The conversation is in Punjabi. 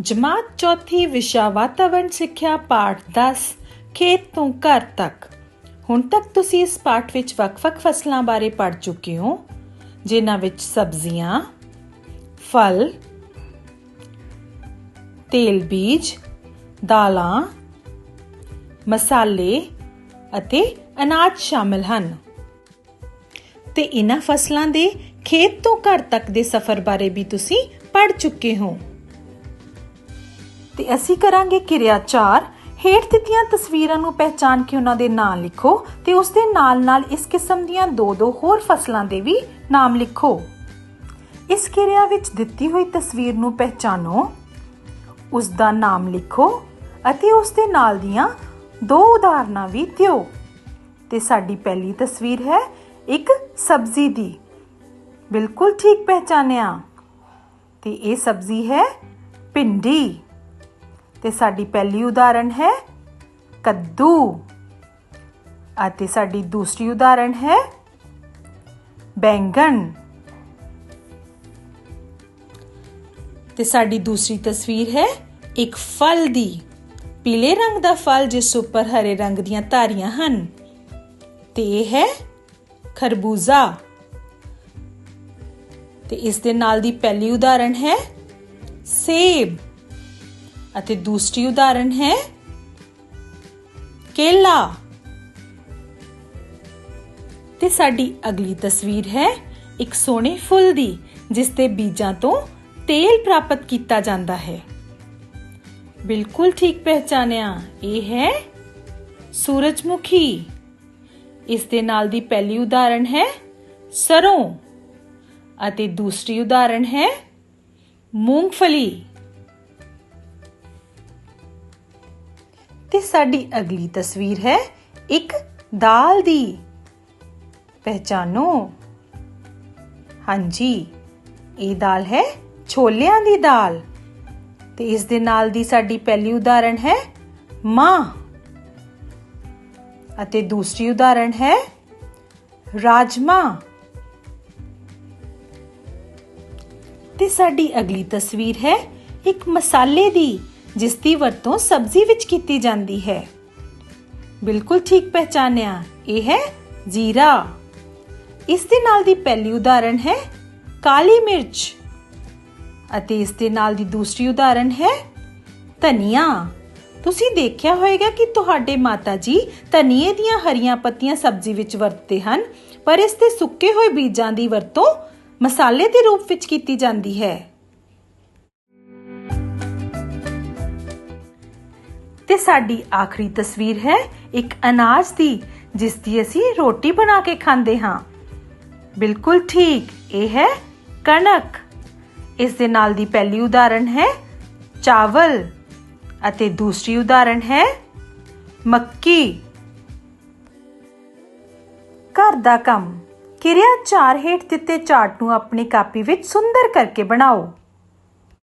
ਜਮਾਤ ਚੌਥੀ ਵਿਸ਼ਾ ਵਾਤਾਵਰਣ ਸਿੱਖਿਆ ਪਾਠ 10 ਖੇਤ ਤੋਂ ਘਰ ਤੱਕ। ਹੁਣ ਤੱਕ ਤੁਸੀਂ ਇਸ ਪਾਠ ਵਿੱਚ ਵੱਖ-ਵੱਖ ਫਸਲਾਂ ਬਾਰੇ ਪੜ੍ਹ ਚੁੱਕੇ ਹੋ, ਜਿਨ੍ਹਾਂ ਵਿੱਚ ਸਬਜ਼ੀਆਂ, ਫਲ, ਤੇਲ ਬੀਜ, ਦਾਲਾਂ, ਮਸਾਲੇ ਅਤੇ ਅਨਾਜ ਸ਼ਾਮਿਲ ਹਨ। ਤੇ ਇਹਨਾਂ ਫਸਲਾਂ ਦੇ ਖੇਤ ਤੋਂ ਘਰ ਤੱਕ ਦੇ ਸਫ਼ਰ ਬਾਰੇ ਵੀ ਤੁਸੀਂ ਪੜ੍ਹ ਚੁੱਕੇ ਹੋ। ਤੇ ਅਸੀਂ ਕਰਾਂਗੇ ਕਿਰਿਆ 4 ਹੇਠ ਦਿੱਤੀਆਂ ਤਸਵੀਰਾਂ ਨੂੰ ਪਹਿਚਾਨ ਕੇ ਉਹਨਾਂ ਦੇ ਨਾਂ ਲਿਖੋ ਤੇ ਉਸ ਦੇ ਨਾਲ-ਨਾਲ ਇਸ ਕਿਸਮ ਦੀਆਂ ਦੋ ਦੋ ਹੋਰ ਫਸਲਾਂ ਦੇ ਵੀ ਨਾਮ ਲਿਖੋ। ਇਸ ਕਿਰਿਆ ਵਿੱਚ ਦਿੱਤੀ ਹੋਈ ਤਸਵੀਰ ਨੂੰ ਪਹਿਚਾਨੋ। ਉਸ ਦਾ ਨਾਮ ਲਿਖੋ ਅਤੇ ਉਸ ਦੇ ਨਾਲ ਦੀਆਂ ਦੋ ਉਦਾਹਰਨਾਂ ਵੀ ਦਿਓ। ਤੇ ਸਾਡੀ ਪਹਿਲੀ ਤਸਵੀਰ ਹੈ ਇੱਕ ਸਬਜ਼ੀ ਦੀ। ਬਿਲਕੁਲ ਠੀਕ ਪਹਿਚਾਨਿਆ। ਤੇ ਇਹ ਸਬਜ਼ੀ ਹੈ ਭਿੰਡੀ। ਤੇ ਸਾਡੀ ਪਹਿਲੀ ਉਦਾਹਰਣ ਹੈ ਕੱਦੂ ਅਤੇ ਸਾਡੀ ਦੂਸਰੀ ਉਦਾਹਰਣ ਹੈ ਬੈਂਗਣ। ਤੇ ਸਾਡੀ ਦੂਸਰੀ ਤਸਵੀਰ ਹੈ ਇੱਕ ਫਲ ਦੀ, ਪੀਲੇ ਰੰਗ ਦਾ ਫਲ ਜਿਸ ਉੱਪਰ ਹਰੇ ਰੰਗ ਦੀਆਂ ਧਾਰੀਆਂ ਹਨ। ਤੇ ਇਹ ਹੈ ਖਰਬੂਜ਼ਾ। ਤੇ ਇਸ ਦੇ ਨਾਲ ਦੀ ਪਹਿਲੀ ਉਦਾਹਰਣ ਹੈ ਸੇਬ। ਅਤੇ ਦੂਸਰੀ ਉਦਾਹਰਣ ਹੈ ਕੇਲਾ। ਤੇ ਸਾਡੀ ਅਗਲੀ ਤਸਵੀਰ ਹੈ ਇੱਕ ਸੋਹਣੇ ਫੁੱਲ ਦੀ, ਜਿਸ ਦੇ ਬੀਜਾਂ ਤੋਂ ਤੇਲ ਪ੍ਰਾਪਤ ਕੀਤਾ ਜਾਂਦਾ ਹੈ। ਬਿਲਕੁਲ ਠੀਕ ਪਹਿਚਾਨਿਆ, ਇਹ ਹੈ ਸੂਰਜਮੁਖੀ। ਇਸ ਦੇ ਨਾਲ ਦੀ ਪਹਿਲੀ ਉਦਾਹਰਣ ਹੈ ਸਰੋਂ ਅਤੇ ਦੂਸਰੀ ਉਦਾਹਰਣ ਹੈ ਮੂੰਗਫਲੀ। ਤੇ ਸਾਡੀ ਅਗਲੀ ਤਸਵੀਰ ਹੈ ਇੱਕ ਦਾਲ ਦੀ। ਪਹਿਚਾਨੋ ਹਾਂਜੀ, ਇਹ ਦਾਲ ਹੈ ਛੋਲਿਆਂ ਦੀ ਦਾਲ। ਤੇ ਇਸ ਦੇ ਨਾਲ ਦੀ ਸਾਡੀ ਪਹਿਲੀ ਉਦਾਹਰਣ ਹੈ ਮਾਂ। ਅਤੇ ਦੂਸਰੀ ਉਦਾਹਰਣ ਹੈ ਰਾਜਮਾ। ਤੇ ਸਾਡੀ ਅਗਲੀ ਤਸਵੀਰ ਹੈ ਇੱਕ ਮਸਾਲੇ ਦੀ। ਜਿਸ ਦੀ ਵਰਤੋਂ ਸਬਜ਼ੀ ਵਿੱਚ ਕੀਤੀ ਜਾਂਦੀ ਹੈ। ਬਿਲਕੁਲ ਠੀਕ ਪਹਿਚਾਨਿਆ, ਇਹ ਹੈ ਜ਼ੀਰਾ। ਇਸ ਦੇ ਨਾਲ ਦੀ ਪਹਿਲੀ ਉਦਾਹਰਣ ਹੈ ਕਾਲੀ ਮਿਰਚ ਅਤੇ ਇਸ ਦੇ ਨਾਲ ਦੀ ਦੂਸਰੀ ਉਦਾਹਰਣ ਹੈ ਧਨੀਆ। ਤੁਸੀਂ ਦੇਖਿਆ ਹੋਵੇਗਾ ਕਿ ਤੁਹਾਡੇ ਮਾਤਾ ਜੀ ਧਨੀਏ ਦੀਆਂ ਹਰੀਆਂ ਪੱਤੀਆਂ ਸਬਜ਼ੀ ਵਿੱਚ ਵਰਤਦੇ ਹਨ, ਪਰ ਇਸ ਦੇ ਸੁੱਕੇ ਹੋਏ ਬੀਜਾਂ ਦੀ ਵਰਤੋਂ ਮਸਾਲੇ ਦੇ ਰੂਪ ਵਿੱਚ ਕੀਤੀ ਜਾਂਦੀ ਹੈ। ਤੇ ਸਾਡੀ ਆਖਰੀ ਤਸਵੀਰ ਹੈ ਇੱਕ ਅਨਾਜ ਦੀ, ਜਿਸ ਦੀ ਅਸੀਂ ਰੋਟੀ ਬਣਾ ਕੇ ਖਾਂਦੇ ਹਾਂ। ਬਿਲਕੁਲ ਠੀਕ, ਇਹ ਹੈ ਕਣਕ। ਇਸ ਦੇ ਨਾਲ ਦੀ ਪਹਿਲੀ ਉਦਾਹਰਣ ਹੈ ਚਾਵਲ ਅਤੇ ਦੂਸਰੀ ਉਦਾਹਰਣ ਹੈ ਮੱਕੀ। ਘਰ ਦਾ ਕੰਮ, ਕਿਰਿਆ 4 ਹੇਠ ਦਿੱਤੇ ਚਾਰਟ ਨੂੰ ਆਪਣੀ ਕਾਪੀ ਵਿੱਚ ਸੁੰਦਰ ਕਰਕੇ ਬਣਾਓ।